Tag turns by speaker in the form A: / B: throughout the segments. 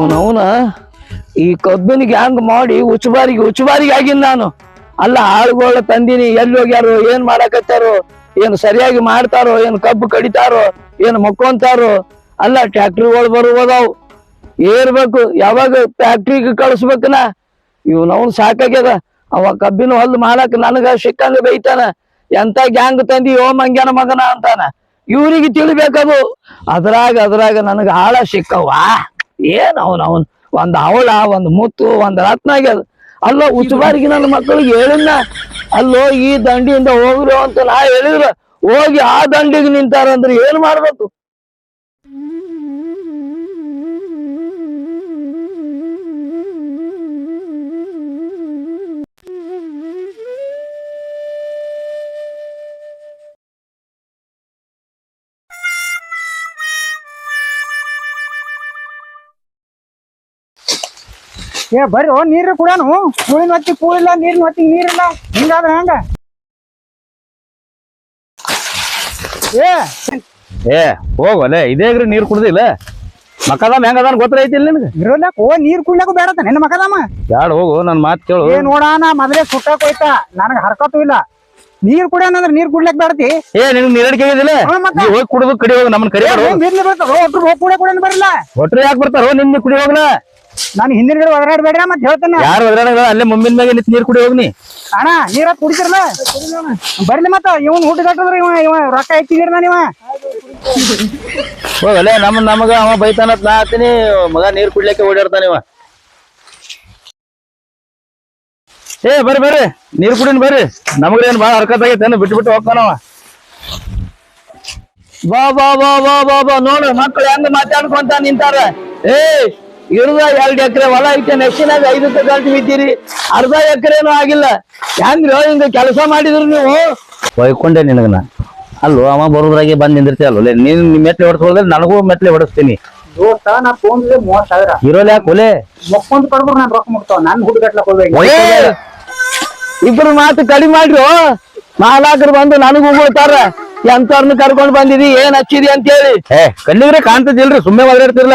A: ಇವನವನ ಈ ಕಬ್ಬಿನಿಗೆ ಹಂಗ ಮಾಡಿ ಉಚ್ಚುಬಾರಿಗೆ ಉಚ್ಚುಬಾರಿಗೆ ಆಗಿನ್ ನಾನು. ಅಲ್ಲ, ಆಳುಗಳ ತಂದಿನಿ, ಎಲ್ಲಿ ಹೋಗ್ಯಾರೋ, ಏನ್ ಮಾಡಾಕತ್ತಾರೋ, ಏನ್ ಸರಿಯಾಗಿ ಮಾಡ್ತಾರೋ, ಏನ್ ಕಬ್ಬು ಕಡಿತಾರೋ, ಏನ್ ಮಕ್ಕೊಂತಾರೋ, ಅಲ್ಲ, ಟ್ಯಾಕ್ಟ್ರಿಗಳು ಬರ್ಬೋದಾವ್ ಏರ್ಬೇಕು, ಯಾವಾಗ ಫ್ಯಾಕ್ಟ್ರಿಗೆ ಕಳಿಸ್ಬೇಕನ? ಇವ್ನವ್ನು ಸಾಕಾಗ್ಯದ. ಅವ ಕಬ್ಬಿನ ಹೊಲ್ದು ಮಾಡಕ್ ನನಗ ಸಿಕ್ಕಂಗ ಬೈತಾನ. ಎಂತ ಗ್ಯಾಂಗ್ ತಂದಿ ಓ ಮಂಗ್ಯಾನ ಮಗನ ಅಂತಾನ. ಇವ್ರಿಗೆ ತಿಳಿಬೇಕದು. ಅದ್ರಾಗ ಅದ್ರಾಗ ನನಗ ಆಳ ಸಿಕ್ಕವ್ವ. ಏನ್ ಅವನ್ ಅವನ್, ಒಂದ್ ಅವಳ, ಒಂದ್ ಮುತ್ತು, ಒಂದ್ ರತ್ನ ಆಗ್ಯದ. ಅಲ್ಲೋ ಉಚ್ಚುಬಾರಿಗೆ ನನ್ನ ಮಕ್ಕಳಿಗೆ ಹೇಳಿನ ಅಲ್ಲೋ, ಈ ದಂಡಿಯಿಂದ ಹೋಗ್ರು ಅಂತ ನಾ ಹೇಳಿದ್ರ, ಹೋಗಿ ಆ ದಂಡಿಗೆ ನಿಂತಾರಂದ್ರೆ ಏನ್ ಮಾಡ್ಬೇಕು?
B: ಏ ಬರ್ರಿ ಓ ನೀರು ಕುಡಾನು ಕೂಳಿನ ಹತ್ತಿ ಕೂಳಿಲ್ಲ ನೀರಿನ ಹೊತ್ತಿಗೆ ನೀರಿಲ್ಲ. ಹಿಂಗಾದ್ರೆ ಹಂಗ? ಏ
C: ಏ ಹೋಗಲೆ ಇದೇಗ್ರಿ ನೀರು ಕುಡ್ದಿಲ್ಲ ಮಕದಾಮ ಹೆಂಗದಾನ ಗೊತ್ತೈತಿಲ್ಲ ನಿನಗೆ?
B: ಇರೋಲ್ಯಾಕ ಓ ನೀರ್ ಕುಡ್ಲಕ್ಕೂ ಬೇಡ ನಿನ್ನ ಮಕದಮ್ಮ
C: ಬ್ಯಾಡ ಹೋಗು ನನ್ ಮಾತ್ ಕೇಳು.
B: ಏ ನೋಡಾನ ಮೊದಲೇ ಸುಟ್ಟಕ್ ಹೋಯ್ತಾ. ನನಗ ಹರ್ಕತ್ತು ಇಲ್ಲ. ನೀರ್ ಕುಡಿಯೋನಂದ್ರ ನೀರ್ ಕುಡ್ಲಕ್ ಬೇಡತಿ.
C: ಏ ನಿನ್ ನೀರಡಿಕೆ
B: ಕೇಳಿದಿಲ್ಲ.
C: ನೀ ಹೋಗಿ ಕುಡಿದು ಕಡಿ ಹೋಗಿ ನಮ್ಮನ್ ಕರಿಯಾರು
B: ಬಿರ್ಲಿ ಬರ್ತದ ಒಟ್ರು ಹೋಗಿ ಕುಡಿಯ ಕುಡಿಯೋನ್ ಬರಲ್ಲ
C: ಒಟ್ರು ಯಾಕೆ ಬರ್ತಾರೋ ನಿನ್ನ ಕುಡಿ ಹೋಗ್ಲ?
B: ನಾನು ಹಿಂದಿನ ಗಿಡ ಒದರಾಡ್ಬೇಡ್ರಿ ಮತ್ತೆ ಹೇಳ್ತೇನೆ.
C: ಯಾರು ಅದ್ರಾಗ ಅಲ್ಲೇ ಮುಂಬಿನ ಮ್ಯಾಗ ನಿಂತು ನೀರ್ ಕುಡಿ ಹೋಗ್ನಿ.
B: ಅಣ್ಣ ನೀರ ಕುಡಿತಿರಲ್ಲ? ಬರ್ಲಿ ಮತ್ತ ಇವನ್ ಹುಟ್ಟಿದಟ್ಟದ್ರ ಇವ ಇವ ರೊಕ್ಕ ನಾನು ಇವ
C: ಹೋಗಲೇ ನಮ್ ನಮಗ ಅವ ಬೈತಾನತ್ ನಾ ಹತ್ತೀನಿ ಮಗ ನೀರ್ ಕುಡ್ಲಿಕ್ಕೆ ಓಡಾಡ್ತಾನ ಇವ. ಏ ಬರ್ರಿ ಬರ್ರಿ ನೀರ್ ಕುಡಿನ್ ಬರ್ರಿ. ನಮಗ್ರೇನ್ ಬಾಳ ಹರ್ಕತ್ ಆಗೈತೆ ಬಿಟ್ಟು ಬಿಟ್ಟು ಹೋಗ್ತಾನವ
A: ಬಾ ಬಾ ಬಾ ಬಾ ಬಾ ಬಾ ನೋಡು ಮಕ್ಕಳು ಹೆಂಗ್ ಮಾತಾಡ್ಕೊಂತ ನಿಂತಾರ? ಏ ಇರುದ ಎರಡ್ ಎಕರೆ ಹೊಲ ಐತೆ ನೆಕ್ಸ್ಟಿನಾಗ ಐದಕ್ಕೆ ಗಂಟು ಬಿದ್ದೀರಿ. ಅರ್ಧ ಎಕರೆನೂ ಆಗಿಲ್ಲ. ಹೆಂಗ್ರಿ ಹಿಂಗ ಕೆಲಸ ಮಾಡಿದ್ರು ನೀವು?
C: ಒಯ್ಕೊಂಡೆ ನಿನಗನ? ಅಲ್ಲೋ ಅವ ಬರೋದ್ರಾಗೆ ಬಂದ್ ನಿಂದಿರ್ತಿ ಅಲ್ಲೋ ನೀನ್ ಮೆಟ್ಲೆ ಹೊಡ್ಸ್ಕೊಳ್ದ್ರೆ ನನಗೂ ಮೆಟ್ಲೆ ಹೊಡಿಸ್ತೀನಿ. ಇರೋಲ್ಲ ಯಾಕೆ ಒಲೆ?
B: ಮೊಕ್ಕೊಂದ್ ಕಡ್ದ್ರು ನಾನ್ ರೊಕ್ಕ ಮುಟ್ತಾವ. ನನ್ ಹುಡುಗಟ್ಲಕ್ ಹೋಗ್ಬೇಕು
A: ಏ, ಇಬ್ರು ಮಾತು ಕಡಿಮೆ ಮಾಡ್ರು ನಾಲ್ಕರು ಬಂದು ನನಗೂ ಉಗುಳ್ತಾರ. ಎಂತವ್ರನ್ನ ಕರ್ಕೊಂಡ್ ಬಂದಿದಿ? ಏನ್ ಹಚ್ಚಿದಿ ಅಂತ ಹೇಳಿ
C: ಏ ಕಣ್ಣಿಗ್ರೆ ಕಾಣ್ತದಿಲ್ರಿ ಸುಮ್ಮನೆ ಒದರಾಡ್ತಿರ್ಲ.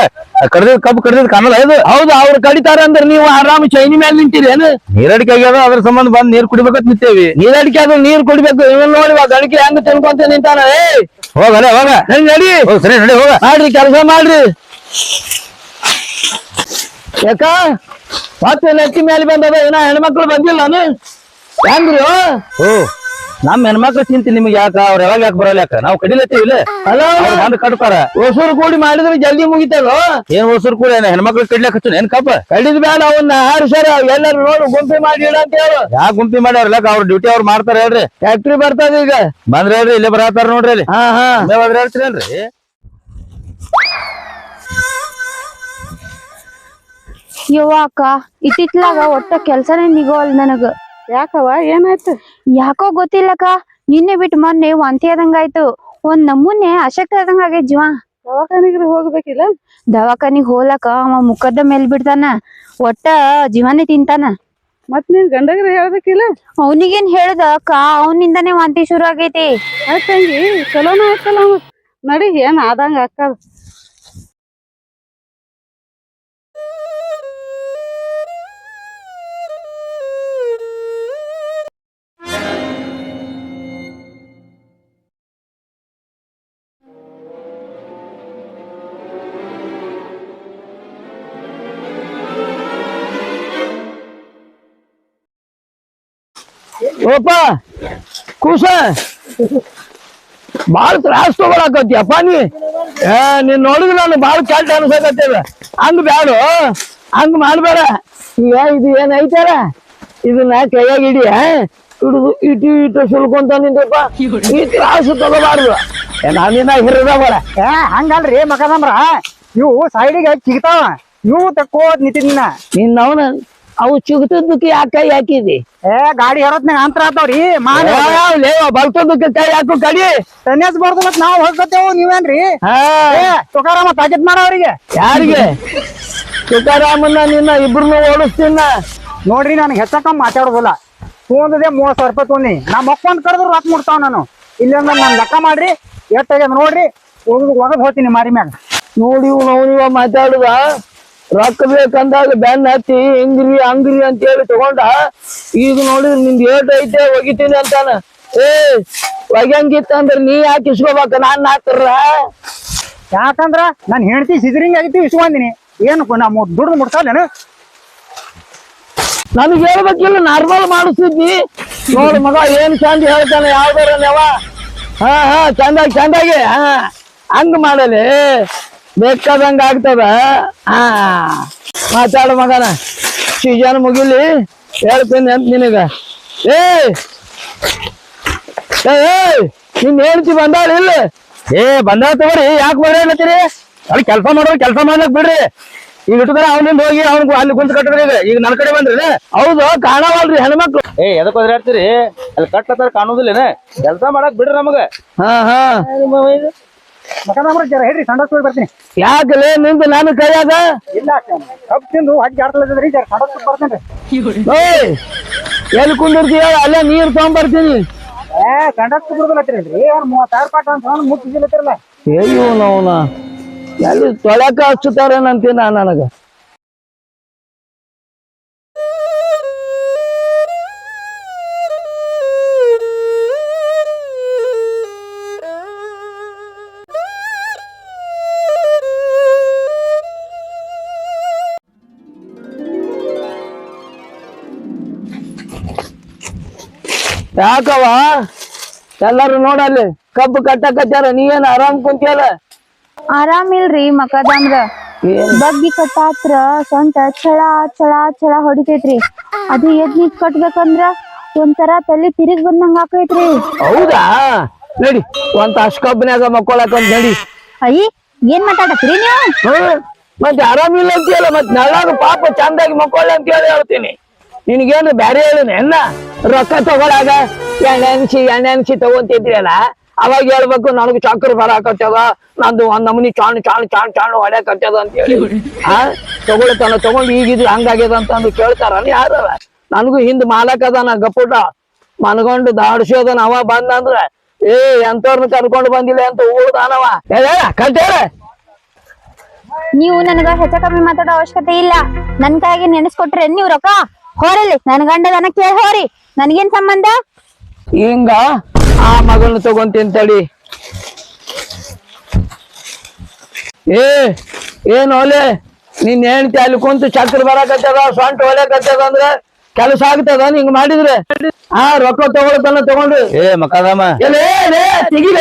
C: ಕಡ್ದಿದ್ ಕಬ್ಬು ಕಡ್ದಿದ್ ಕಾಣಲ್ಲ ಇದು.
A: ಹೌದು ಅವ್ರು ಕಡಿತಾರ ಅಂದ್ರೆ ನೀವು ಆರಾಮ್ ಚೈನಿ ಮೇಲೆ ನಿಂತೀರಿ ಏನು?
C: ನೀರಡಿಕೆ ಆಗ್ಯದ ಅದ್ರ ಸಂಬಂಧ ಬಂದ್ ನೀರ್ ಕುಡಿಬೇಕಂತ ನಿಂತೇವಿ.
A: ನೀರಡಿಕೆ ಅದು ನೀರ್ ಕುಡಿಬೇಕು ಇವನ್ ನೋಡಿ ಗಣಕಿ ಹೆಂಗ್ ತಿನ್ಕೊಂತ ನಿಂತಾನ ಏ
C: ಹೋಗಲೆ ಹೋಗ.
A: ನಡಿ ನಡಿ.
C: ಹೋಗ್ ಸರಿ ನಡಿ ಹೋಗ.
A: ಮಾಡ್ರಿ ಕೆಲಸ ಮಾಡ್ರಿ. ಯಾಕ? ಮತ್ತೆ ನೆತ್ತಿ ಮೇಲೆ ಬಂದದ ಏನ ಹೆಣ್ಮಕ್ಳು ಬಂದಿಲ್ಲ ನಾನು ಹೆಂಗ್ರಿ?
C: ಓ ನಮ್ ಹೆಣ್ಮಕ್ಳು ಚಿಂತೆ ನಿಮ್ಗೆ ಯಾಕ? ಅವ್ರ ಯಾವಾಗ ಯಾಕೆ ಬರಲ್ಲ ಯಾಕ? ನಾವು ಕಡಿಲತ್ತೀವಿ
A: ಅಲ್ಲ
C: ಬಂದು ಕಟ್ತಾರ
A: ಹೊಸೂರು ಕೂಡಿ ಮಾಡಿದ್ರೆ ಜಲ್ದಿ ಮುಗಿತಲ್ಲ?
C: ಏನ್ ಹೊಸರು ಕೂಡ? ಹೆಣ್ಮಕ್ಳು ಕಡ್ಲಕ್ ಹಚ್ಚು ಏನ್ ಕಪ್ಪ?
A: ಕಡಿದ ಬೇಡ ಅವನ್ನ ಹಾರು ಸರ್ ಎಲ್ಲರೂ ನೋಡು ಗುಂಪಿ ಮಾಡಿ ಇಡ ಅಂತ ಹೇಳು.
C: ಯಾ ಗುಂಪಿ ಮಾಡ್ಯಾರಲ್ಲ ಅವ್ರ ಡ್ಯೂಟಿ ಅವ್ರು ಮಾಡ್ತಾರ ಹೇಳ್ರಿ.
A: ಫ್ಯಾಕ್ಟ್ರಿ ಬರ್ತದ ಈಗ.
C: ಬಂದ್ರ ಹೇಳ್ರಿ ಇಲ್ಲೇ ಬರತಾರ ನೋಡ್ರಿ ಅಲ್ಲಿ.
A: ಹಾ ಹಾ.
C: ನೀವ್ ಒದರಾಡ್ತೀರಲ್ರಿ
D: ಯವ್ವ ಅಕ್ಕ ಇತ್ತಿತ್ಲಾಗ ಒಟ್ಟ ಕೆಲ್ಸನೇ ನಿಗೋಲ್ ನನಗ.
E: ಯಾಕವ್ವ? ಏನಾಯ್ತು?
D: ಯಾಕೋ ಗೊತ್ತಿಲ್ಲಕ್ಕ ನಿನ್ನೆ ಬಿಟ್ಟು ಮೊನ್ನೆ ವಾಂತಿ ಆದಂಗಾಯ್ತು ಒಂದ್ ನಮೂನೆ ಅಶಕ್ತಿ ಆದಂಗ ಆಗೈತ್ ಜೀವ.
E: ದವಾಖಾನಿಗ್ರಿ ಹೋಗ್ಬೇಕಿಲ್ಲ?
D: ದವಾಖಾನಿಗ್ ಹೋಲಕ ಅವ ಮುಖದ ಮೇಲೆ ಬಿಡ್ತಾನ. ಒಟ್ಟ ಜೀವನೇ ತಿಂತಾನ.
E: ಮತ್ ನೀನ್ ಗಂಡಗ್ರಿ ಹೇಳ್ಬೇಕಿಲ್ಲ?
D: ಅವನಿಗೇನ್ ಹೇಳ್ದ ಅಕ್ಕ? ಅವನಿಂದಾನೇ ವಾಂತಿ ಶುರು ಆಗೈತಿ.
E: ಆಯ್ತ್ ತಂಗಿ ಚಲೋನ ಆಯ್ತಲ್ಲ ಅವ. ನಡಿ ಏನ್ ಆದಂಗ ಅಕ್ಕದ
A: ಓಪ ಕೂಸ. ಬಾಳ ತ್ರಾಸ ತಗೊಳಕತ್ತೀಯಪ್ಪ ನೀ. ಏ, ನೀನ್ ನೋಡಿದ್ರೆ ನಾನು ಬಾಳ ಕೆಟ್ಟ ಅನ್ಸಕತ್ತೇವ ಹಂಗ ಬ್ಯಾಡ, ಹಂಗ ಮಾಡ್ಬೇಡ. ಈಗ ಇದು ಏನೈತಾರ ಇದನ್ನ ಕೈಯಾಗ ಇಡಿ ಹಿಡಿದು ಇಟ್ಟು ಇಟ್ಟು ಸುಲ್ಕೊಂತ ನಿಂತಪ್ಪ ಈ ತ್ರಾಸ ತಗೋಬಾರ್ದು. ಏ ನಾನಿನ್ನ ಹಿರಿದವಳ
B: ಏ, ಹಂಗಲ್ರಿ ಮಕದಂಬ್ರ ಇವು ಸೈಡಿಗೆ ಚಿಗ್ತಾವ. ಇವು ತಕ್ಕೋದ್ ನಿಂತಿನ
A: ನಿನ್ನವನ ಅವು ಚಿಗುತ್ತದಕ್ಕೆ ಯಾಕೆ ಕೈ ಹಾಕಿದಿ?
B: ಏ ಗಾಡಿ ಹೊರತ್ನಾಗ ಅಂತರ ಆತಾವ್ರಿ ಮಾನ
A: ಬಲ್ತದಕ್ಕೆ ಕೈ ಹಾಕು ಕಡಿ.
B: ಸನ್ಯಾಸ ಬರ್ದು ಮತ್ ನಾವ್ ಹೋಗ್ತೇವು ನೀವೇನ್ರಿ? ತುಕಾರಾಮ ತಾಕಿತ್ ಮಾಡ ಅವ್ರಿಗೆ.
A: ಯಾರಿಗೆ? ತುಕಾರಾಮನ್ನ ನಿನ್ನ ಇಬ್ರನ್ನ ಓಡಿಸ್ತೀನ?
B: ನೋಡ್ರಿ ನನಗೆ ಹೆಚ್ಚಕ ಮಾತಾಡೋದಿಲ್ಲ. ತೊಗೊಂಡದೆ ಮೂವತ್ ಸಾವಿರ ರೂಪಾಯಿ ತೊಗೊಂಡಿ ನಾ ಮಕ್ಕೊಂದ್ ಕರೆದ್ರು ರೊಕ್ಕ ಮುಡ್ತಾವ ನಾನು. ಇಲ್ಲಿಂದ ನಾನು ಲೆಕ್ಕ ಮಾಡ್ರಿ ಎಷ್ಟಾಗ್ಯದ ನೋಡ್ರಿ ಒಗದ್ ಒಗದ್ ಹೋಗ್ತೀನಿ ಮಾರಿ ಮ್ಯಾಗ.
A: ನೋಡಿ ನಾವು ಮಾತಾಡುದ. ರೊಕ್ಕ ಬೇಕಂದಾಗ ಬೆನ್ನ ಹತ್ತಿ ಹಿಂಗ್ರಿ ಹಂಗ್ರಿ ಅಂತ ಹೇಳಿ ತಗೊಂಡ ಈಗ ನೋಡಿದ್ರೆ ನಿಂದ್ ಏಟ್ ಐತೆ ಒಗಿತೀನಿ ಅಂತಾನ. ಏ ಒಗ್ಯಂಗಿತ್ತಂದ್ರ ನೀ ಯಾಕೆ ಇಸ್ಕೋಬೇಕ? ನಾನ್ ಹಾಕ್ರ
B: ಯಾಕಂದ್ರ ನನ್ ಹೆಂಡತಿ ಸಿದ್ರಿಂಗ್ ಆಗಿತ್ತು ಇಸ್ಕೊಂಡಿನಿ ಏನು ನಮ್ಮ ದುಡ್ದು ಮುಡ್ಸಲ್ಲೇನು
A: ನನಗ್ ಹೇಳ್ಬೇಕಿಲ್ಲ ನಾರ್ಮಲ್ ಮಾಡಿಸಿದ್ನಿ ನೋಡ್ ಮಗ ಏನ್ ಚಂದ ಹೇಳ್ತಾನೆ ಯಾವ್ದಾರ ನೆವ. ಹಾ ಹಾ ಚಂದಾಗಿ ಚಂದಾಗಿ. ಹಾ ಹಂಗ ಮಾಡಲಿ. ಬೇಕಾದಂಗ ಆಗ್ತದ? ಹಾ. ಮಾತಾಡ ಮಗನ. ಸೀಜನ್ ಮುಗಿಲಿ ಹೇಳ್ತೀನಿ ಅಂತ ನಿನಗ. ಏ ಏಯ್ ನಿನ್ ಹೇಳ್ತಿ ಬಂದಾಳ ಇಲ್ಲ?
C: ಏ ಬಂದ ತಗೋರಿ. ಯಾಕೆ ಬರ್ರಿ ಅನ್ನತ್ತೀರಿ ಅಲ್ಲಿ ಕೆಲಸ ಮಾಡೋರು ಕೆಲಸ ಮಾಡಕ್ ಬಿಡ್ರಿ. ಈಗ ಇಟ್ಕೊಂಡ್ರೆ ಅವನಿಂದ ಹೋಗಿ ಅವ್ನಿಗೆ ಅಲ್ಲಿ ಕುಂತ ಕಟ್ಟಿದ್ರಿ ಈಗ. ಈಗ ನನ್ನ ಕಡೆ ಬಂದ್ರಿ
A: ಹೌದು ಕಾಣವಲ್ರಿ ಹೆಣ್ಮಕ್ಳು.
C: ಏ ಎದಕ್ ಹೇಳ್ತೀರಿ ಅಲ್ಲಿ ಕಟ್ಟತ್ತಾರ ಕಾಣೋದಿಲ್ಲೇನೆ? ಕೆಲಸ ಮಾಡಕ್ ಬಿಡ್ರಿ ನಮಗ.
A: ಹಾ ಹಾ.
B: ಮಕನಮ್ರ ಜರ ಹೇಳ್ರಿ ಸಂಡಸ್ ಹೋಗಿ ಬರ್ತೀನಿ.
A: ಯಾಕಲೇ ನಿಂದು ನಾನು ಕೈಯಾಗ?
B: ಇಲ್ಲ ಕಪ್ ತಿಂದು ಹಕ್ಕಿ ಆಡ್ತಲದ್ರಿ ಜರ ಸಂಡಸ್ ಬರ್ತೇನ್ರಿ
A: ಏಯ್ ಎಲ್ಲಿ ಕುಂದಿರ್ತೀಯ ಅಲ್ಲೇ ನೀರ್ ತಗೊಂಬರ್ತೀನಿ.
B: ಏ ಸಂಡಸ್ ಬಿಡುದಿಲ್ಲತ್ತೀರಿ ಏನ್ ಮೂವತ್ತಾರು ಪಾಠ ಅಂತ ಮುಟ್ಟಿಸಿಲ್ಲತ್ತಿರಲ್ಲ
A: ಅಯ್ಯೋ ನೋವನ. ಎಲ್ಲಿ ತೊಳಕ ಹಚ್ಚುತ್ತಾರೇನಂತೀನ ನನಗ? ಯಾಕವ ಎಲ್ಲಾರು ನೋಡಲ್ಲಿ ಕಬ್ಬು ಕಟ್ಟಕತ್ತಾರ ನೀ ಏನ್ ಆರಾಮ್ ಕುಂತಿಯಲ್ಲ?
D: ಆರಾಮಿಲ್ರಿ ಮಕದಂದ್ರ ಬಗ್ಗಿ ಕಟ್ಟಾತ್ರ ಸೊಂಟ ಚಳ ಚಳ ಚಳ ಹೊಡಿತೈತ್ರಿ. ಅದು ಎದ್ ನಿಂತ್ ಕಟ್ಬೇಕಂದ್ರ ಒಂಥರ ತಲೆ ತಿರುಗ್ ಬಂದಂಗ ಆಕೈತ್ರಿ.
A: ಹೌದಾ? ನಡಿ ಒಂದ್ ಅಷ್ಟ ಕಬ್ಬಿನಾಗ ಮಕ್ಕೊಳಕಂತ ನಡಿ.
D: ಅಯ್ಯ ಏನ್ ಮಾತಾಡತ್ರಿ ನೀವು?
A: ಹ್ಮ್ ಮತ್ತೆ ಆರಾಮಿಲ್ಲ ಅಂತೀಯಲ್ಲ ಮತ್ ನಳ್ಳಾಗ ಪಾಪ ಚಂದಾಗಿ ಮಕ್ಕೊಳ್ಳಿ ಅಂತ ಹೇಳಿ ಹೇಳ್ತೀನಿ. ನಿನಗೇನು ಬ್ಯಾರೆ ಹೇಳಿನ? ಎನ್ನ ರೊಕ್ಕ ತಗೊಳಾಗ ಎಣ್ಣೆ ಅನ್ಸಿ ಎಣ್ಣೆ ಅನ್ಸಿ ತಗೊಂತಿದ್ರಲ್ಲ ಅವಾಗ ಹೇಳ್ಬೇಕು, ನನಗೆ ಬರ ಬರಾಕತ್ತದ ನಂದು ಒಂದ್ ನಮನಿ ಚಾಣ್ ಚಾಣ್ ಚಾಣ್ ಚಾಣ್ ಹೊಡ್ಯಾಕತ್ತದ ಅಂತ ಹೇಳಿ ಆ ತಗೊಳ್ತಾನ, ತಗೊಂಡ್ ಈಗಿದ್ರು ಹಂಗಾಗ್ಯದ ಅಂತಂದು ಕೇಳ್ತಾರ ಯಾರ? ನನಗೂ ಹಿಂದ್ ಮಾಲಕ್ ಅದಾನ, ಗಪ್ಪುಟ. ಮನ್ಗೊಂಡು ದಾಡ್ಸೋದನ ಅವ ಬಂದಂದ್ರ ಏ ಎಂತವ್ರನ್ನ ಕರ್ಕೊಂಡು ಬಂದಿಲ್ಲ ಅಂತ ಊರ್ದಾನವ ಕಂತೇಳ.
D: ನೀವು ನನಗ ಹೆಚ್ಚ ಕಮ್ಮಿ ಮಾತಾಡೋ ಅವಶ್ಯಕತೆ ಇಲ್ಲ. ನನ್ ಕೈಗೆ ನೆನೆಸ್ಕೊಟ್ರೆ ನೀವ್ ರೊಕ್ಕ? ಹೋರಲ್ಲಿ, ನನ್ ಗಂಡದನ ಕೇಳಿ ಹೋರಿ. ನನ್ಗೇನ್ ಸಂಬಂಧ?
A: ಹಿಂಗ ಆ ಮಗನ ತಗೊಂತೀನಿ ತಡಿ. ಏ, ಏನ್ ಒಲೆ? ನಿನ್ ಹೆಂಡತಿ ಅಲ್ಲಿ ಕುಂತು ಚಕ್ರ ಬರಕತ್ತದ ಸೊಂಟ ಕತ್ತದ ಅಂದ್ರ? ಕೆಲಸ ಆಗ್ತದ ಹಿಂಗ್ ಮಾಡಿದ್ರೆ? ಹಾ ರೊಕ್ಕ ತಗೊಳ್ತಾನ ತಗೊಂಡ್ರಿ
C: ಏ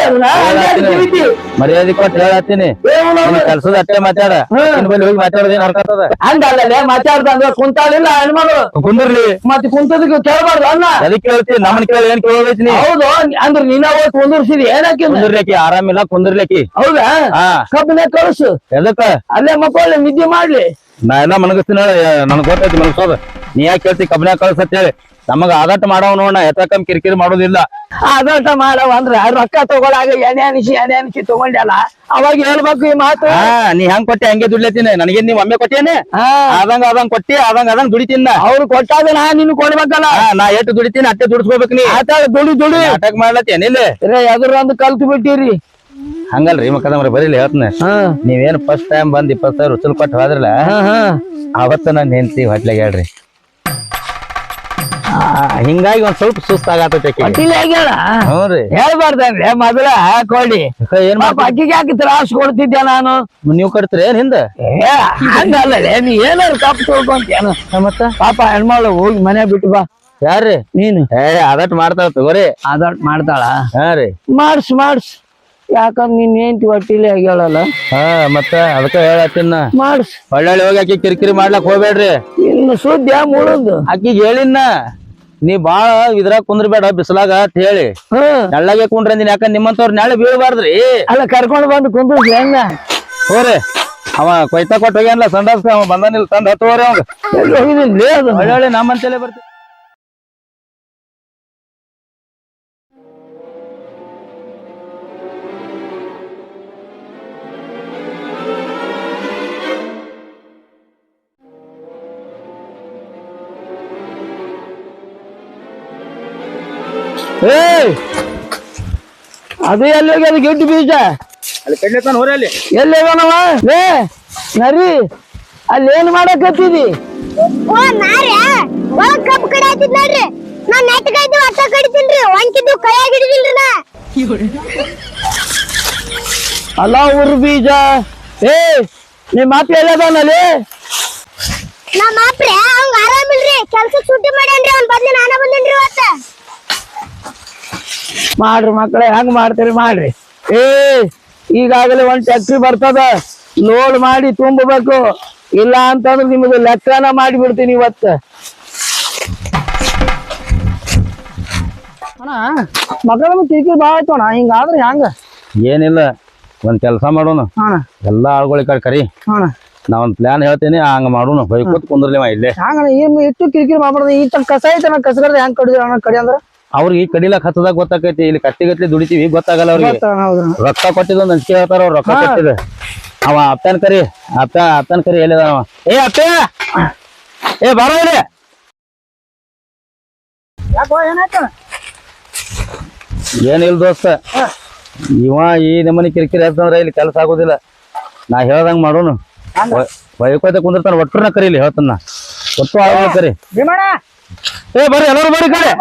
A: ಅದನ್ನ,
C: ಮರ್ಯಾದೆ ಕೊಟ್ಟು ಹೇಳತ್ತೀನಿ. ಕೆಲಸದ ಅಟ್ಟೆ ಮಾತಾಡ. ಬಲ್ಲಿ ಹೋಗಿ ಮಾತಾಡದೇನ್ ಹರ್ಕತ್ತದ
A: ಮಾತಾಡ್ದ ಅಂದ್ರೆ ಕುಂತಾಳಿಲ್ಲ ಹೆಣ್ಮಗಳು.
C: ಕುಂದಿರ್ಲಿ.
A: ಮತ್ತೆ ಕುಂತದಕ್ಕೆ ಕೇಳಬಾರ್ದು ಅನ್ನ.
C: ಅದಕ್ಕೆ ಕೇಳ್ತೀನಿ ನಮ್ಮನ್ ಕೇಳಿ ಏನ್ ಕೇಳೋದೈತಿ
A: ಹೌದು ಅಂದ್ರ ನೀನ ಹೋಗಿ ಕುಂದಿರ್ಸಿದಿ ಏನಕ್ಕೆ
C: ಕುಂದಿರ್ಲಿಕ್ಕೆ ಆರಾಮಿಲ್ಲ ಕುಂದಿರ್ಲಿಕ್ಕೆ.
A: ಹೌದಾ? ಕಬ್ಬನೇ ಕಳ್ಸು
C: ಎದಕ್ಕ?
A: ಅಲ್ಲೇ ಮಕ್ಕಳು ನಿದ್ದೆ ಮಾಡ್ಲಿ.
C: ನಾ ಎಲ್ಲ ಮನಗಸ್ತೀನಿ ನನಗ್ ಗೊತ್ತೈತಿ ಮನಸ್ಸೋದ ನೀ ಯಾಕೆ ಕೇಳ್ತಿ? ಕಬ್ಬನ ಕಳ್ಸತ್ ಹೇಳಿ. ನಮಗ ಆದಟ್ ಮಾಡವ್ ನೋಡ ಎತ್ತಕಂ ಕಿರಿಕಿರಿ ಮಾಡೋದಿಲ್ಲ.
A: ಆದಟ ಮಾಡವ ಅಂದ್ರ ರೊಕ್ಕ ತಗೊಳಾಗ ಎಣ್ಣೆ ಅನಿಸಿ ಎಣ್ಣೆ ಅನಿಸಿ ತಗೊಂಡಲ್ಲ ಅವಾಗ ಹೇಳ್ಬೇಕು ಈ ಮಾತು.
C: ನೀ ಹೆಂಗ್ ಕೊಟ್ಟೆ? ಹಂಗೆ ದುಡ್ಲತ್ತೀನಿ ನನಗೆ ನೀವ್ ಒಮ್ಮೆ ಕೊಟ್ಟೇನೆ
A: ಹಾ.
C: ಆದಂಗ ಆದಂಗ್ ಕೊಟ್ಟಿ ಅದಂಗ ಅದಂಗ್ ದುಡಿತೀನಿ
A: ಅವ್ರು ಕೊಟ್ಟಾಗ ನಾ ನಿನ್ ಕೊಡ್ಬೇಕಲ್ಲ.
C: ನಾ ಎಷ್ಟು ದುಡಿತೀನಿ ಅಟ್ಟೆ ದುಡಿಸ್ಕೋಬೇಕು ನೀ.
A: ಆತಾಳ ದುಡಿ ದುಡಿ.
C: ಅಟಕ್ ಮಾಡ್ಲತ್ತೇನಿಲ್ಲ
A: ರೇ ಎದುರೊಂದು ಕಲ್ತು ಬಿಟ್ಟಿರಿ.
C: ಹಂಗಲ್ರಿ ಮಕ್ಕಳ ಬರೀಲಿ ಹೇಳ್ತೀನಿ. ನೀವೇನು ಫಸ್ಟ್ ಟೈಮ್ ಬಂದ್ ಇಪ್ಪತ್ತು ಸಾವಿರ ರುಚಿ ಕೊಟ್ಟು ಹೋದ್ರಲ್ಲ ಅವತ್ತ ನಾನು ಹೆಂಡತಿ ಹೊಟ್ಲೆಗೆ ಹೇಳ್ರಿ. ಹಿಂಗಾಗಿ ಒಂದ್ ಸ್ವಲ್ಪ ಸುಸ್ತಾಗತ್ತೈತಿ
A: ಆಗತ್ತೆ ಆಗ್ಯಾಳ
C: ಹ್ಞೂ ರೀ
A: ಹೇಳ್ಬಾರ್ದನ್ರಿ ಮೊದಲ ಕೊಡಿ.
C: ಏನ್
A: ಪಾಪ ಅಕ್ಕಿಗೆ ಯಾಕೆ ತ್ರಾಸ ಕೊಡ್ತಿದ್ದೆ ನಾನು?
C: ನೀವ್ ಕಟ್ತೀರಿ ಏನ್ ಹಿಂದ?
A: ಏ ಹಂಗಲ್ಲೇ ನೀ ಏನಾರು ತಪ್ಪು ತಿಳ್ಕೊಂತೇನು
C: ಮತ್ತ?
A: ಪಾಪ ಹೆಣ್ಮಗಳು ಹೋಗಿ ಮನೆ ಬಿಟ್ಟು ಬಾ.
C: ಯಾರ್ರಿ?
A: ನೀನು.
C: ಏ ಅದಟ್ ಮಾಡ್ತಾಳ ತಗೋರಿ.
A: ಅದಟ್ ಮಾಡ್ತಾಳ?
C: ಹಾ ರೀ.
A: ಮಾಡ್ಸ್ ಮಾಡ್ಸ್. ಯಾಕಂದ್ರೆ ನೀನ್ ಏನ್ ಒಟ್ಟಿಲಿ ಆಗ್ಯಾಳಲ್ಲ
C: ಹಾ ಮತ್ತ ಅದಕ್ಕ ಹೇಳತ್ತಿನ
A: ಮಾಡ್ಸ್.
C: ಒಳ್ಳೊಳ್ಳೆ ಹೋಗಿ ಆಕಿ ಕಿರಿಕಿರಿ ಮಾಡ್ಲಕ್ ಹೋಗ್ಬೇಡ್ರಿ.
A: ಇನ್ನು ಸುದ್ದಿ ಮುಳುದು?
C: ಅಕ್ಕಿಗೆ ಹೇಳಿನ ನೀ ಬಾಳ ಇದ್ರಾಗ ಕುಂದ್ರಬೇಡ ಬಿಸಿಲಾಗ ಅಂತ ಹೇಳಿ.
A: ಹ್ಮ್
C: ನೆಳ್ಳಗೆ ಕುಂಡ್ರಂದಿನ ಯಾಕ ನಿಮ್ಮಂತವ್ರ ನೆಳೆ ಬೀಳ್ಬಾರ್ದ್ರಿ?
A: ಅಲ್ಲ ಕರ್ಕೊಂಡು ಬಂದು ಕುಂದ್ರಿಸಿ ಹೆಂಗ?
C: ಹೋರಿ ಅವ ಕೊಯ್ತಾ ಕೊಟ್ಟು ಹೋಗ್ಯಾನಲ್ಲ ಸಂಡಾಸ್ಕ ಅವ ಬಂದಾನಿಲ್ಲ ತಂದ್ ಹತ್ತುವರೆ ಅವಂಗ.
A: ಎಲ್ಲಿ ಹೋಗಿದ್ದೀನಿ ಲೇ ಅದು.
C: ಒಳ್ಳೊಳ್ಳೆ ನಮ್ಮಂತಲೇ ಬರ್ತೀವಿ
A: ಏಯ್! ಅದು ಎಲ್ಲಿ ಹೋಗ್ಯದ ಗಿಡ್ಡು ಬೀಜ?
C: ಅಲ್ಲಿ ಕಡ್ಲೆತಾನ ತಾನು ಅಲ್ಲಿ.
A: ಎಲ್ಲಿ ಹೋಗೋಣವ? ಲೇ ನರಿ ಅಲ್ಲಿ ಏನ್ ಮಾಡಕತ್ತಿದಿ
F: ಓ ನಾರ್ಯ ಒಳಗ್ ಕಬ್ಬು ಕಡೆ ಆತಿದ್ ನೋಡ್ರಿ. ನಾ ನೆಟ್ಗ ಇದ್ದು ಅಟ್ಟ ಕಡಿತೀನ್ರಿ ಒಂಕಿದ್ದು ಕೈಯಾಗ ಹಿಡಿದಿಲ್ರಿ ನಾ.
A: ಅಲ್ಲ ಊರ್ ಬೀಜ. ಏ ನಿಮ್ ಮಾತು ಹೇಳದಾನಲ್ಲಿ
F: ನಮ್ಮ ಅಪ್ರೆ ಅವಂಗ ಆರಾಮಿಲ್ರಿ. ಕೆಲ್ಸಕ್ಕೆ ಸುದ್ದಿ ಮಾಡ್ಯಾನ್ರಿ ಅವ್ನ ಬದ್ಲಿ ನಾನ ಬಂದೇನ್ರಿ ಇವತ್ತ.
A: ಮಾಡ್ರಿ ಮಕ್ಕಳೇ ಹೆಂಗ್ ಮಾಡ್ತೀರಿ ಮಾಡ್ರಿ. ಏ ಈಗಾಗಲೇ ಒಂದ್ ಟ್ಯಾಕ್ಟ್ರಿ ಬರ್ತದ ಲೋಡ್ ಮಾಡಿ ತುಂಬಬೇಕು. ಇಲ್ಲ ಅಂತಂದ್ರೆ ನಿಮಗೆ ಲೆಕ್ಕನ ಮಾಡಿ ಬಿಡ್ತೀನಿ ಇವತ್ತ.
B: ಅಣ್ಣ ಮಕ್ಕಳ ಕಿರಿಕಿರಿ ಭಾಳ ಆಯ್ತು ಅಣ್ಣ ಹಿಂಗಾದ್ರೆ ಹೆಂಗ?
C: ಏನಿಲ್ಲ ಒಂದ್ ಕೆಲಸ ಮಾಡೋಣ.
B: ಅಣ್ಣ.
C: ಎಲ್ಲಾ ಆಳ್ಗೊಳಿ ಕಡೆ ಕರಿ.
B: ಅಣ್ಣ.
C: ನಾ ಒಂದ್ ಪ್ಲಾನ್ ಹೇಳ್ತೀನಿ ಹಂಗ ಮಾಡೋಣ. ಬೈಕೋತ್ ಕುಂದ್ರಲಿವ ಇಲ್ಲೇ.
B: ಹಂಗ ಏನು ಇಟ್ಟು ಕಿರಿಕಿರಿ ಮಾಡ್ಬಾರ್ದು. ಈ ತನ ಕಸ ಐತೆ ಕಸಗರ್ದ ಹೆಂಗ್ ಕಡಿದ್ರ ಅಣ್ಣ ಕಡಿ ಅಂದ್ರೆ?
C: ಅವ್ರಿಗೆ ಈ ಕಡಿಲಕ್ ಹತ್ತದಾಗ ಗೊತ್ತಾಕೈತಿ ಇಲ್ಲಿ ಕಟ್ಟಿಗಟ್ಲಿ ದುಡಿತೀವಿ ಗೊತ್ತಾಗಲ್ಲ ಅವ್ರಿಗೆ. ರೊಕ್ಕ ಕೊಟ್ಟಿದ್ ಕೊಟ್ಟಿದ್ದು ಅಂಚಿಕೆ ಹೇಳ್ತಾರ ಅವ್ರು ರೊಕ್ಕ ಕೊಟ್ಟಿದ್ರೆ ಅವ ಅಪ್ಪನ್ ಕರಿ ಅಪ್ಪ ಅಪ್ಪನ್ ಕರಿ ಎಲ್ಲಿದ ಅವ? ಏ ಅಪ್ಪ! ಏ ಬಾರ ಇಲ್ಲಿ. ಏನಿಲ್ಲ ದೋಸ್ತ. ಇವ ಈ ನಮ್ಮನಿ ಕಿರಿಕಿರಿ ಹೇಳ್ತಂದ್ರ ಇಲ್ಲಿ ಕೆಲಸ ಆಗೋದಿಲ್ಲ. ನಾ ಹೇಳ್ದಂಗ ಮಾಡೋನು. ಬೈಕೋತ ಕುಂದಿರ್ತಾನ ಒಟ್ಟರ್ನ ಕರಿ ಇಲ್ಲಿ ಹೇಳ್ತಾನ ಒಟ್ಟು ಆಗ ಕರಿ. ಏ ಬರ್ರಿ ಎಲ್ಲರೂ ಬರ್ರಿ ಕಡೆ.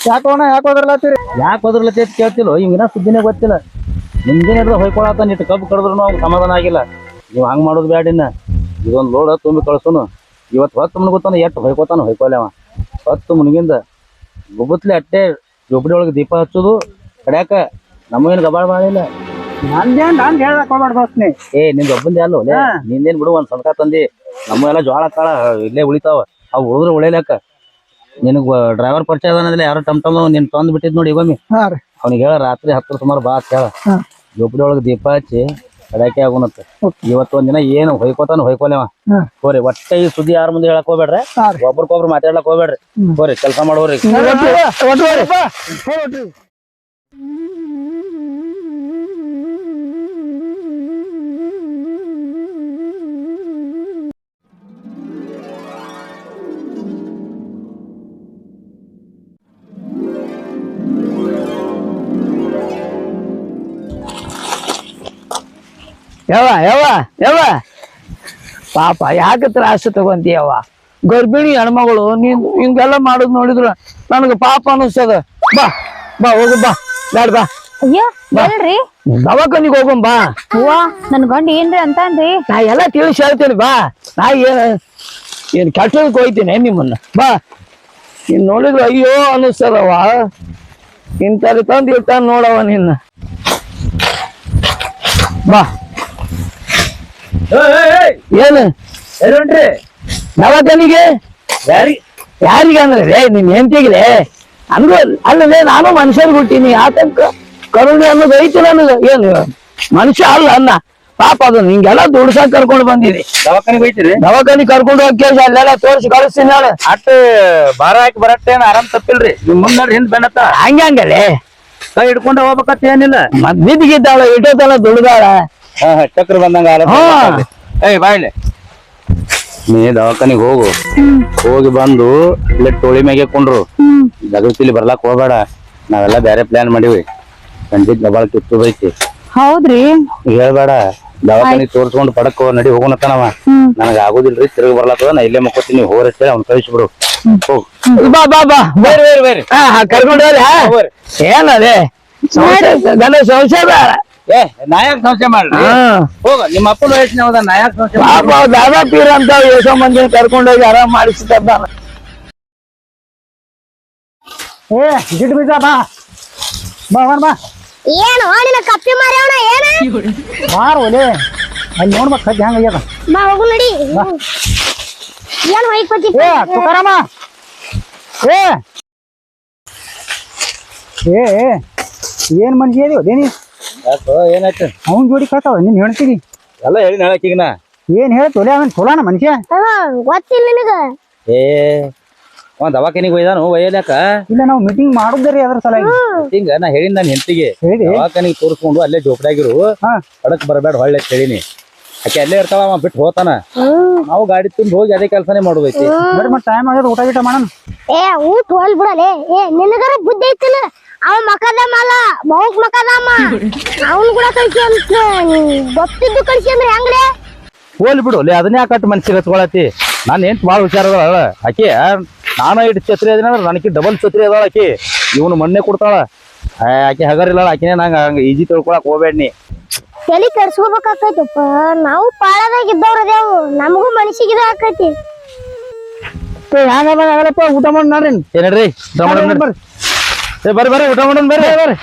B: ಇಲ್ಲಿ. ಯಾಕೋ ಹೋದ್ರಲ್ಲತ್ತೀರಿ
C: ಯಾಕೆ ಹೋದ್ರಲತ್ತೆ ಅಂತ ಕೇಳ್ತಿಲ್ಲ ಹಿಂಗಿನ ಸುದ್ದಿನೇ ಗೊತ್ತಿಲ್ಲ. ಮುಂದಿನ ಹಿಡಿದು ಹೊಯ್ಕೊಳತ್ತ ನಿಟ್ಟು ಕಬ್ಬು ಕಡಿದ್ರು ಅವ್ನು ಸಮಾಧಾನ ಆಗಿಲ್ಲ. ನೀವು ಹಂಗೆ ಮಾಡೋದು ಬ್ಯಾಡಿನ ಇದೊಂದು ಲೋಡ ತುಂಬಿ ಕಳ್ಸೋನು. ಇವತ್ತು ಹೊತ್ತು ಮುನ್ಗುತ್ತಾನ ಎಟ್ಟು ಹೊಯ್ಕೋತಾನ ಹೊಯ್ಕೊಲ್ಯವ ಹೊತ್ತು ಮುನ್ಗಿಂದ ಗುಬ್ಬತ್ಲೆ ಅಟ್ಟೆ ಜೊಬ್ಬಡಿ ಒಳಗೆ ದೀಪ ಹಚ್ಚೋದು ಕಡ್ಯಾಕ ನಮಗೇನು ಗಬಾಳ ಮಾಡಿಲ್ಲ
B: ನಂದೇನ್ ನಾನ್ ದೋಸ್ತ್ನಿ
C: ಏ ನಿಂದ ಒಬ್ಬಂದೇ ಅಲ್ಲೋ? ನಿಂದೇನ್ ಬಿಡು ಒಂದ್ ಸದ್ಕ ತಂದಿ. ನಮ್ಮ ಎಲ್ಲ ಜೋಳ ಕಾಳ ಇಲ್ಲೇ ಉಳಿತಾವ. ಅವು ಉಳಿದ್ರೆ ಉಳಿಲಾಕ ನಿನಗ್ ಡ್ರೈವರ್ ಪರಿಚಯ ಅದಾನಂದ್ರೆ ಯಾರೋ ಟಮ್ ಟಮ್ ನಿನ್ ತಂದ್ ಬಿಟ್ಟಿದ್ ನೋಡಿ ಒಮ್ಮೆ
B: ಹಾ ರೀ.
C: ಅವ್ನಿಗೆ ಹೇಳ ರಾತ್ರಿ ಹತ್ತರ ಸುಮಾರು ಬಾ ಅಂತ ಹೇಳ.
B: ಹಾ.
C: ಜೋಪಡಿ ಒಳಗೆ ದೀಪ ಹಚ್ಚಿ ಕಡಾಕೆ ಆಗುನತ್ತ ಇವತ್ತು ಒಂದ್ ದಿನ ಏನು ಹೊಯ್ಕೋತಾನ ಹೊಯ್ಕೊಲೇವ
B: ಹಾ.
C: ಹೋರಿ ಒಟ್ಟೆ ಈ ಸುದ್ದಿ ಯಾರ ಮುಂದೆ ಹೇಳಕ್ ಹೋಗ್ಬೇಡ್ರಿ?
B: ಹಾ ರೀ.
C: ಒಬ್ರಿಗೊಬ್ರು ಮಾತಾಡ್ಲಕ್ ಹೋಗ್ಬೇಡ್ರಿ. ಹೋರಿ ಕೆಲಸ ಮಾಡೋರಿ
A: ಯವ್ವ ಯವ್ವ ಯವ್ವ. ಪಾಪ ಯಾಕೆ ತ್ರಾಸ ತಗೊಂತೀಯವ್ವ ಗರ್ಭಿಣಿ ಹೆಣ್ಮಗಳು ನೀನ್ ಹಿಂಗೆಲ್ಲ ಮಾಡೋದ್ ನೋಡಿದ್ರ ನನಗೆ ಪಾಪ ಅನಿಸ್ತದ. ಬಾ ಬಾ ಹೋಗು ಬಾ. ಬ್ಯಾಡ ಬಾ.
D: ಅಯ್ಯ ಎಲ್ರಿ
A: ದವಾಖಾನಿಗೆ ಹೋಗಂ ಬಾ.
D: ಅವ್ವ ನನ್ ಗಂಡ ಏನ್ರಿ ಅಂತಾನ್ರಿ
A: ನಾ ಎಲ್ಲ ತಿಳಿಸಿ ಹೇಳ್ತೀನಿ ಬಾ. ನಾ ಏನ್ ಏನ್ ಕೆಟ್ಟದಕ್ಕೆ ಹೋಯ್ತೀನಿ ನಿಮ್ಮನ್ನ? ಬಾ. ನೀನ್ ನೋಡಿದ್ರ ಅಯ್ಯೋ ಅನಿಸ್ತದವ ಇಂಥದ್ದು ತಂದು ಇಟ್ಟಾನ ನೋಡವ ನಿನ್ನ. ಬಾ. ಏನು? ದವಾಖಾನಿಗೆ ಯಾರಿಗೆ ಅಂದ್ರೆ? ನಿನ್ ಹೆಂಡತಿಗೆ? ಅಂದ್ರು ಅಲ್ಲದೆ ನಾನು ಮನುಷ್ಯರಿಗೆ ಹುಟ್ಟೀನಿ. ಆತಂಕ ಕರುಣೆ ಅನ್ನೋದು ಐತಿ ನನಗೆ. ಏನು ಮನುಷ್ಯ ಅಲ್ಲ ಅನ್ನ. ಪಾಪ ಅದು ನಿಂಗೆಲ್ಲ ದುಡ್ಸಾಕ್ ಕರ್ಕೊಂಡು ಬಂದಿರಿ
C: ದವಾಖಾನಿಗೆ ಹೋಯ್ತಿರಿ?
A: ದವಾಖಾನಿ ಕರ್ಕೊಂಡು ಹೋಗಿ ಕೇಳಿ ಅಲ್ಲೆಲ್ಲ ತೋರಿಸಿ ಕಳಿಸ್ತೀನಿ ನಾನು.
C: ಅಟ್ ಭಾರ ಹಾಕಿ ಬರಟ್ಟೇನ ಆರಾಮ್ ತಪ್ಪಿಲ್ರಿ? ನಿಮ್ ಮುಂದ್ ಹಿಂದ್ ಬೆನ್ನತ್ತ.
A: ಹಂಗೆ ಹಂಗಲ್ಲೇ
C: ಕೈ ಹಿಡ್ಕೊಂಡ ಹೋಗ್ಬೇಕಂತ ಏನಿಲ್ಲ.
A: ಮತ್ ಬಿದ್ದಿಗಿದ್ದಾಳ ಇಟ್ಟೋತನ ದುಡ್ದಾಳ.
C: ಹಾ ಹಾ, ಚಕ್ರ ಬಂದಂಗ ಆಲೋಚನೆ
A: ಹಾ.
C: ಮಾಡ್ತಾರ್ರಿ. ಏಯ್ ಬಾಯ್ಲೆ ನೀ ದವಾಖಾನಿಗೆ ಹೋಗು. ಹೋಗಿ ಬಂದು ಇಲ್ಲೇ ಟೋಳಿ ಮ್ಯಾಗೆ ಕೊಂಡ್ರು. ಜಗತ್ತಿಲಿ ಬರ್ಲಾಕ್ ಹೋಗ್ಬೇಡ. ನಾವೆಲ್ಲ ಬೇರೆ ಪ್ಲಾನ್ ಮಾಡಿವಿ. ಖಂಡಿತ ದಬಾಳ ಕಿತ್ತು ಬೈತಿ.
D: ಹೌದ್ರಿ?
C: ಹೇಳ್ಬೇಡ. ದವಾಖಾನಿ ತೋರ್ಸ್ಕೊಂಡು ಪಡಕ್ ನಡಿ ಹೋಗೋಣತ್ತನವ ನನಗ ಆಗುದಿಲ್ರಿ ತಿರುಗಿ ಬರ್ಲಾತದ ನಾ ಇಲ್ಲೇ ಮಕ್ಕೋತೀನಿ ಹೋಗ್ರಿ ಅಂತೇಳಿ ಅವ್ನ ಕಳಿಸ್ಬಿಡು. ಹೋಗ್.
A: ಬಾ ಬಾ ಬಾ.
C: ಬೇರೆ ಬೇರೆ ಬೇರೆ
A: ಹಾ. ಕರ್ಕೊಂಡು ಸಂಶಯ ಸಂಶಯ ಬೇಡ.
C: ಏ ನಾಯಕ್ ಸಂಶಯ ಮಾಡ್ರಿ. ಹೋಗ ನಿಮ್ಮ ಅಪ್ಪನ ವಯಸ್ಸಿನ ಹೌದಾ ನಾಯಕ್ ಸಂಸ್ಥೆ
A: ದಾದಾ ಪೀರ್ ಅಂತ ಎಷ್ಟೋ ಮಂದಿ ಕರ್ಕೊಂಡೋಗಿ ಆರಾಮ್ ಮಾಡಿಸ್ತಾರ
B: ಏ ಗಿಡ್ ಬೀಜ ಬಾ. ಬಾ ಬಾ
F: ಏನು ನಿನ್ನ ಕಪ್ಪಿ ಮಾರ್ಯವಣ ಏನು?
B: ಬಾರ್ ಒಲೆ ಅಲ್ಲಿ ನೋಡ್ಬೇಕು ಸದ್ಯ ಹೆಂಗ ಆಗ್ಯದ.
F: ಬಾ ಹೋಗು ನಡಿ. ಏನ್
B: ಏ ತುಕಾರಾಮ. ಏ. ಏ ಏನ್ ದೇನಿ?
C: ಯಾಕೋ ಏನಾಯ್ತು?
B: ಅವನ್ ಜೋಡಿ ಕಳ್ತಾವ ನೀನ್ ಹೇಳ್ತೀರಿ
C: ಎಲ್ಲ ಹೇಳಿ ನಾ
B: ಏನ್ ಹೇಳ ತೊಲೆ ಅವನ್ ತೊಲಾನ ಮನುಷ್ಯ?
F: ಗೊತ್ತಿಲ್ಲ ನಿನಗ.
C: ಏ ಒಂದ್ ದವಾಖಾನಿಗೆ ಹೋಯ್ದಾನು ಒಯ್ಯಲಕ
B: ಇಲ್ಲ ನಾವು ಮೀಟಿಂಗ್ ಮಾಡುದ್ರಿ ಅದ್ರ ಸಲ
C: ಹಿಂಗ ನಾ ಹೇಳಿನ ನನ್ನ ಹೆಂಡತಿಗೆ.
B: ಹೇಳಿ.
C: ದವಾಖಾನಿಗೆ ತೋರಿಸ್ಕೊಂಡು ಅಲ್ಲೇ ಜೋಪಡಾಗಿರು
B: ಹಾ.
C: ಹೊಡಕ್ ಬರಬೇಡ ಹೊಳ್ಳೆ ಹೇಳಿನಿ. ಆಕೆ ಅಲ್ಲೇ ಇರ್ತಾವ ಅವ ಬಿಟ್ಟು ಹೋತಾನ. ನಾವು ಗಾಡಿ ತುಂಬ ಹೋಗಿ ಅದೇ ಕೆಲಸನೇ ಮಾಡೋದೈತಿ.
B: ಬರೀ ಮತ್ತೆ ಟೈಮ್ ಆಗ್ಯದ ಊಟ ಗೀಟ ಮಾಡೋಣ.
F: ಏ ಊಟ ಹೋಲ್ ಬಿಡಲೇ. ಏ ನಿನಗರ ಬುದ್ಧಿ ಐತಿಲ್ಲ ಅವ ಅಲ್ಲ ಬಹುಕ್ ಮಕದಮ್ಮ ಅವನ್ ಕೂಡ ಕಳ್ಸಿ ಅಂತ ಗೊತ್ತಿದ್ದು ಕಳ್ಸಿ ಅಂದ್ರೆ ಹೆಂಗ್ರೆ?
C: ಹೋಲಿ ಬಿಡು ಲೇ ಅದನ್ನೇ ಕಟ್ ಮನ್ಸಿಗೆ ಹಚ್ಕೊಳತಿ ನಾನು ಏನ್ ಭಾಳ ಹುಷಾರ ಅದಾಳ ಆಕಿ ನಾನು ಇಟ್ಟು ಛತ್ರಿ ಅದಿನ ನನಗೆ ಡಬಲ್ ಛತ್ರಿ ಅದಾಳ ಆಕಿ. ಇವನು ಮೊನ್ನೆ ಕೊಡ್ತಾಳ. ಆಕೆ ಹಗರಿಲ್ಲ ಆಕಿನೇ ನಂಗೆ ಹಂಗೆ ಈಜಿ ತಿಳ್ಕೊಳಕ್ ಹೋಗ್ಬೇಡ್ನಿ
F: ತಲೆ ಕೆಡ್ಸ್ಕೋಬೇಕಾಕೈತಪ್ಪ. ನಾವು ಪಾಳದಾಗ ಇದ್ದವ್ರ ಅದೇವು. ನಮಗೂ ಮನಸ್ಸಿಗೆ ಆಕೈತಿ.
B: ಹ್ಯಾಂಗಪ್ಪ ಊಟ ಮಾಡಿ ನೋಡ್ರಿ.
C: ಏ ನಡ್ರಿ ಊಟ ಮಾಡೋಣ ನಡ್ರಿ. ಏ ಬರ್ರಿ ಬರ್ರಿ ಊಟ ಮಾಡೋಣ ಬರ್ರಿ. ಬರ್ರಿ